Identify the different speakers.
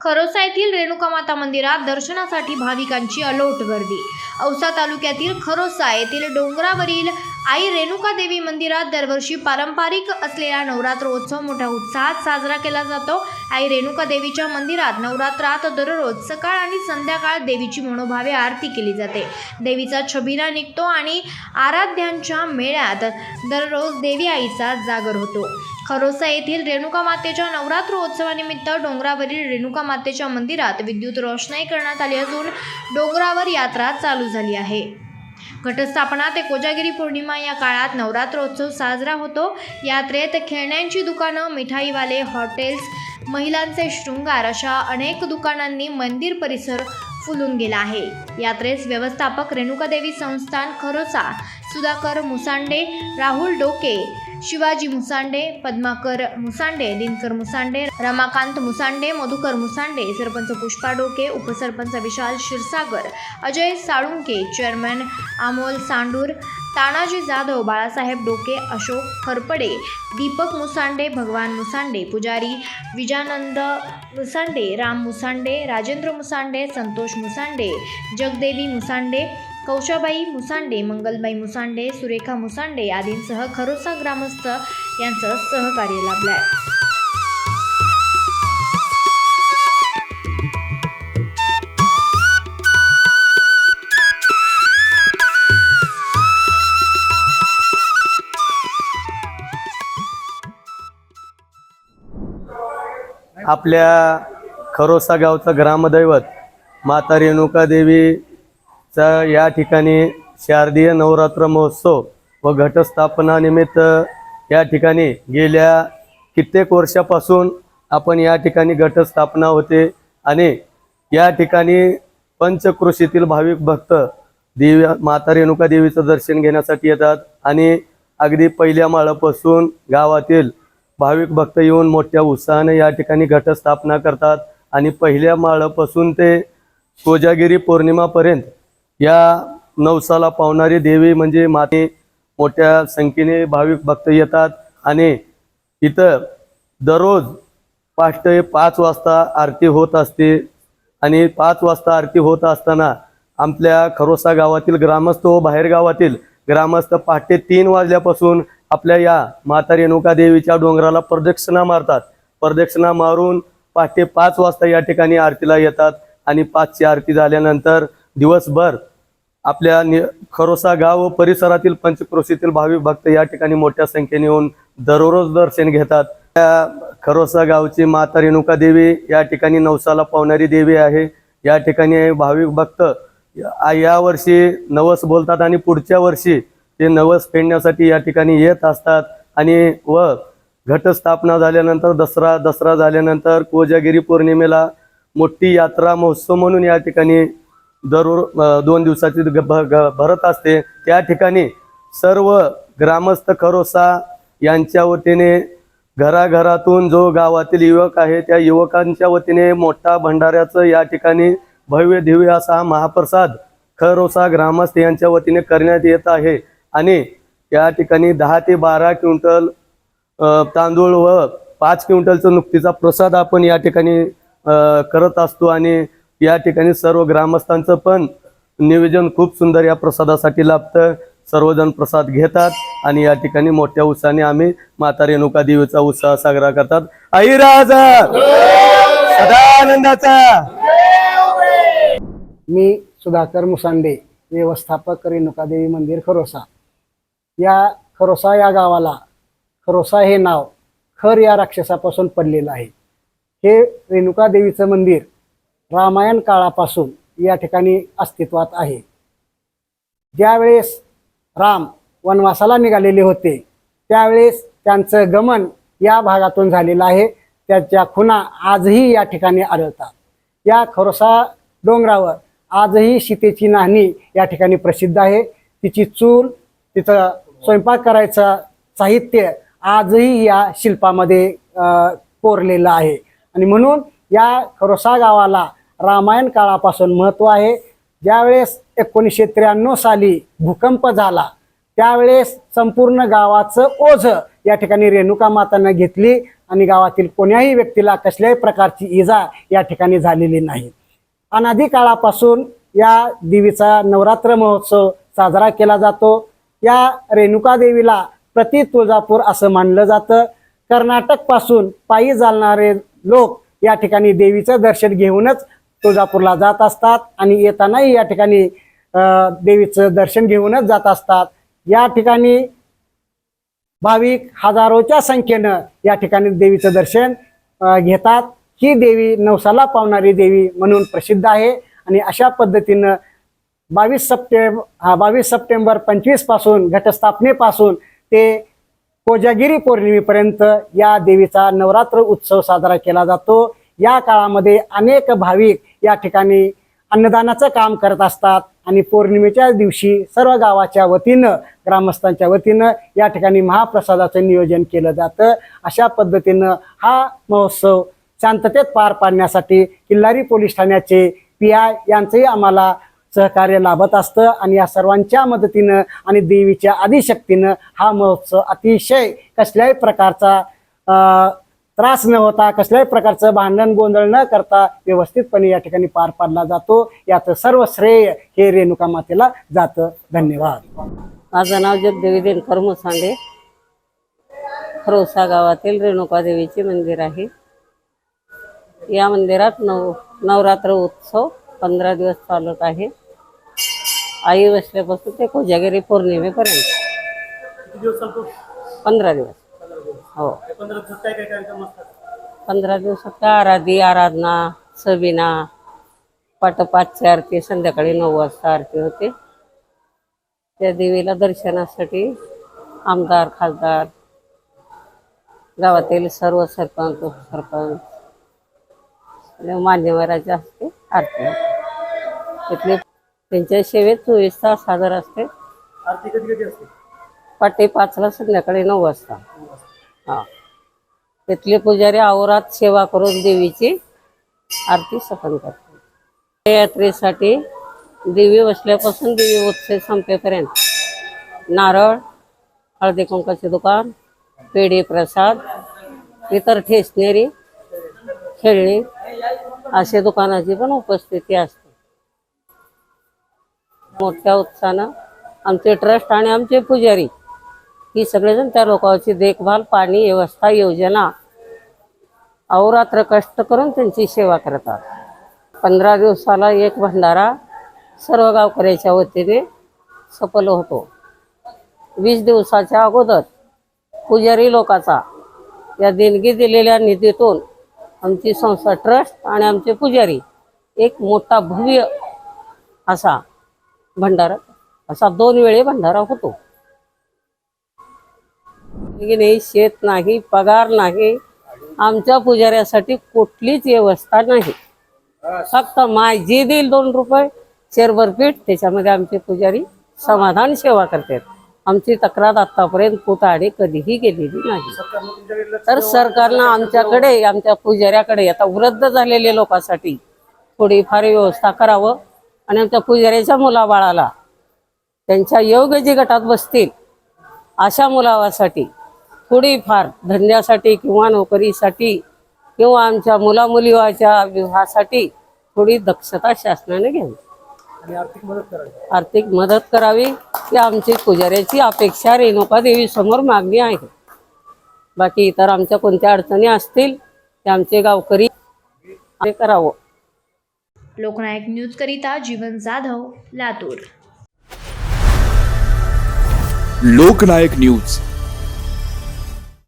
Speaker 1: खरोसा येथील रेणुका माता मंदिरात दर्शनासाठी भाविकांची अलोट गर्दी. औसा तालुक्यातील खरोसा येथील डोंगरावरील आई रेणुका देवी मंदिरात दरवर्षी पारंपरिक असलेला नवरात्रोत्सव मोठ्या उत्साहात साजरा केला जातो. आई रेणुका देवीच्या मंदिरात नवरात्रात दररोज सकाळ आणि संध्याकाळ देवीची मनोभावे आरती केली जाते. देवीचा छबिना निघतो आणि आराध्यांच्या मेळ्यात दररोज देवी आईचा जागर होतो. खरोसा येथील रेणुका मातेच्या नवरात्रोत्सवानिमित्त डोंगरावरील रेणुका मातेच्या मंदिरात विद्युत रोषणाई करण्यात आली असून डोंगरावर यात्रा चालू झाली आहे. घटस्थापना ते कोजागिरी पौर्णिमा या काळात नवरात्रोत्सव साजरा होतो. यात्रेत खेळण्यांची दुकानं मिठाईवाले हॉटेल्स महिलांचे शृंगार अशा अनेक दुकानांनी मंदिर परिसर फुलून गेला आहे. यात्रेस व्यवस्थापक रेणुकादेवी संस्थान खरोसा सुधाकर मुसांडे राहुल डोके शिवाजी मुसांडे पद्माकर मुसांडे दिनकर मुसांडे रमाकांत मुसांडे मधुकर मुसांडे सरपंच पुष्पा डोके उपसरपंच विशाल क्षीरसागर अजय साळुंके चेअरमॅन अमोल सांडूर तानाजी जाधव बाळासाहेब डोके अशोक खरपडे दीपक मुसांडे भगवान मुसांडे पुजारी विजानंद मुसांडे राम मुसांडे राजेंद्र मुसांडे संतोष मुसांडे जगदेवी मुसांडे कौशाबाई मुसांडे मंगलबाई मुसांडे सुरेखा मुसांडे आदींसह खरोसा ग्रामस्थ यांचं सहकार्य लाभलं आहे
Speaker 2: आपल्या खरोसा गावचं ग्रामदैवत माता रेणुका चा या ठिकाणी शारदीय नवरात्र महोत्सव व घटस्थापनानिमित्त या ठिकाणी गेल्या कित्येक वर्षापासून आपण या ठिकाणी घटस्थापना होते आणि या ठिकाणी पंचकृषीतील भाविक भक्त देवी माता रेणुका देवीचं दर्शन घेण्यासाठी येतात आणि अगदी पहिल्या माळापासून गावातील भाविक भक्त येऊन मोठ्या उत्साहाने या ठिकाणी घटस्थापना करतात आणि पहिल्या माळापासून ते कोजागिरी पौर्णिमापर्यंत या नवसाला पावणारी देवी म्हणजे माते मोठ्या संख्येने भाविक भक्त येतात आणि इथं दररोज पहाटे पाच वाजता आरती होत असते. आणि पाच वाजता आरती होत असताना आपल्या खरोसा गावातील ग्रामस्थ व बाहेर गावातील ग्रामस्थ पहाटे तीन वाजल्यापासून आपल्या या माता रेणुका देवीच्या डोंगराला प्रदक्षिणा मारतात. प्रदक्षिणा मारून पहाटे पाच वाजता या ठिकाणी आरतीला येतात. आणि पाचची आरती झाल्यानंतर दिवसभर आपल्या नि खरोसा गाव व परिसरातील पंचक्रोशीतील भाविक भक्त या ठिकाणी मोठ्या संख्येने येऊन दररोज दर्शन घेतात. त्या खरोसा गावची माता रेणुका देवी या ठिकाणी नवसाला पावणारी देवी आहे. या ठिकाणी भाविक भक्त या- यावर्षी नवस बोलतात आणि पुढच्या वर्षी ते नवस फेडण्यासाठी या ठिकाणी येत असतात. आणि व घटस्थापना झाल्यानंतर दसरा दसरा झाल्यानंतर कोजागिरी पौर्णिमेला मोठी यात्रा महोत्सव म्हणून या ठिकाणी दररोज दोन दिवसाची ग- भ- ग- भरत असते. त्या ठिकाणी सर्व ग्रामस्थ खरोसा यांच्या वतीने घराघरातून जो गावातील युवक आहे त्या युवकांच्या वतीने मोठा भंडाऱ्याचं या ठिकाणी भव्य दिव्य असा महाप्रसाद खरोसा ग्रामस्थ यांच्या वतीने करण्यात येत आहे. आणि या ठिकाणी दहा ते बारा क्विंटल तांदूळ व पाच क्विंटलचं नुकतीचा प्रसाद आपण या ठिकाणी करत असतो. आणि या ठिकाणी सर्व ग्रामस्थांचं पण नियोजन खूप सुंदर या प्रसादासाठी लाभतं. सर्वजण प्रसाद घेतात आणि या ठिकाणी मोठ्या उत्साहाने आम्ही माता रेणुका देवीचा उत्साह साजरा करतात. आई राजा! सदानंदाचा!
Speaker 3: मी सुधाकर मुसांडे व्यवस्थापक रेणुकादेवी मंदिर खरोसा. या खरोसा या गावाला खरोसा हे नाव खर या राक्षसापासून पडलेलं आहे. हे रेणुकादेवीचं मंदिर रामायण काळापासून या ठिकाणी अस्तित्वात आहे. ज्यावेळेस राम वनवासाला निघालेले होते त्यावेळेस त्यांचं गमन या भागातून झालेलं आहे. त्याच्या खुणा आजही या ठिकाणी आढळतात. या खरोसा डोंगरावर आजही सीतेची नाहणी या ठिकाणी प्रसिद्ध आहे. तिची चूल तिचं स्वयंपाक करायचं साहित्य आजही या शिल्पामध्ये कोरलेलं आहे. आणि म्हणून या खरोसा गावाला रामायण काळापासून महत्त्व आहे. ज्यावेळेस एकोणीसशे त्र्याण्णव साली भूकंप झाला त्यावेळेस संपूर्ण गावाचं ओझ या ठिकाणी रेणुका मातानं घेतली आणि गावातील कोण्याही व्यक्तीला कसल्याही प्रकारची इजा या ठिकाणी झालेली नाही. अनादी काळापासून या देवीचा नवरात्र महोत्सव साजरा केला जातो. या रेणुका देवीला प्रति तुळजापूर असं मानलं जातं. कर्नाटकपासून पायी चालणारे लोक या ठिकाणी देवीचं दर्शन घेऊनच तुळजापूरला जात असतात आणि येतानाही या ठिकाणी देवीचं दर्शन घेऊनच जात असतात. या ठिकाणी भाविक हजारोच्या संख्येनं या ठिकाणी देवीचं दर्शन घेतात. ही देवी नवसाला पावणारी देवी म्हणून प्रसिद्ध आहे आणि अशा पद्धतीनं बावीस सप्टेंबर हा बावीस सप्टेंबर पंचवीसपासून घटस्थापनेपासून ते कोजागिरी पौर्णिमेपर्यंत या देवीचा नवरात्र उत्सव साजरा केला जातो. या काळामध्ये अनेक भाविक या ठिकाणी अन्नदानाचं काम करत असतात आणि पौर्णिमेच्या दिवशी सर्व गावाच्या वतीनं ग्रामस्थांच्या वतीनं या ठिकाणी महाप्रसादाचं नियोजन केलं जातं. अशा पद्धतीनं हा महोत्सव शांततेत पार पाडण्यासाठी किल्लारी पोलीस ठाण्याचे पी आय यांचंही आम्हाला सहकार्य लाभत असतं आणि या सर्वांच्या मदतीनं आणि देवीच्या आदिशक्तीनं हा महोत्सव अतिशय कसल्याही प्रकारचा त्रास न होता कसल्याही प्रकारचं भांडण गोंधळ न करता व्यवस्थितपणे या ठिकाणी पार पाडला जातो. याचं सर्व श्रेय हे रेणुका मातेला जातं. धन्यवाद.
Speaker 4: माझं नाव जगदेवी दिनकर मुसांडे. खरोसा गावातील रेणुका देवीचे मंदिर आहे. या मंदिरात नव नवरात्र उत्सव पंधरा दिवस चालत आहे. आई बसल्यापासून ते कोजागिरी पौर्णिमेपर्यंत. पंधरा दिवस. हो. पंधरा दिवसात काय आराधी आराधना सबिना पाटपाचची आरती संध्याकाळी नऊ वाजता आरती होते. त्या देवीला दर्शनासाठी आमदार खासदार गावातील सर्व सरपंच उपसरपंच आणि मान्यवराच्या हस्ते आरती. तिथले त्यांच्या सेवेत चोवीस तास हजर असते? पहाटे पाचला संध्याकाळी नऊ वाजता. हा. तिथले पुजारी आवरात सेवा करून देवीची आरती सफन करतात. यात्रेसाठी देवी बसल्यापासून देवी उत्सव संपेपर्यंत नारळ हळदी कुंकाचे दुकान पेढे प्रसाद इतर ठेसनेरी खेळणी असे दुकानाची पण उपस्थिती असते. मोठ्या उत्साहानं आमचे ट्रस्ट आणि आमचे पुजारी ही सगळेजण त्या लोकांची देखभाल पाणी व्यवस्था योजना अहोरात्र कष्ट करून त्यांची सेवा करतात. पंधरा दिवसाला एक भंडारा सर्व गावकऱ्याच्या वतीने सफल होतो. वीस दिवसाच्या अगोदर पुजारी लोकाचा या देणगी दिलेल्या निधीतून आमची संस्था ट्रस्ट आणि आमचे पुजारी एक मोठा भव्य असा भंडारा असा दोन वेळे भंडारा होतो. की नाही शेत नाही पगार नाही आमच्या पुजाऱ्यासाठी कुठलीच व्यवस्था नाही. फक्त माय जे देईल दोन रुपये शेरभर पीठ त्याच्यामध्ये आमचे पुजारी समाधान सेवा करतात. आमची तक्रार आतापर्यंत कुठाडे कधीही गेलेली नाही. तर सरकारनं आमच्याकडे आमच्या पुजाऱ्याकडे आता वृद्ध झालेल्या लोकांसाठी थोडीफार व्यवस्था करावं आणि आमच्या पुजाऱ्याच्या मुलाबाळाला त्यांच्या योग्य जे गटात बसतील अशा मुलावासाठी थोडीफार धंद्यासाठी किंवा नोकरीसाठी किंवा आमच्या मुलामुलीवाच्या विवाहासाठी थोडी दक्षता शासनाने घ्यावी. आर्थिक मदत करावी. ही आमची पुजाऱ्याची अपेक्षा रेणुका देवी समोर मागणी आहे. बाकी इतर आमच्या कोणत्या अडचणी असतील ते आमचे गावकरी करावं.
Speaker 1: लोकनायक न्यूजकरिता जीवन जाधव लातूर.
Speaker 5: लोकनायक न्यूज.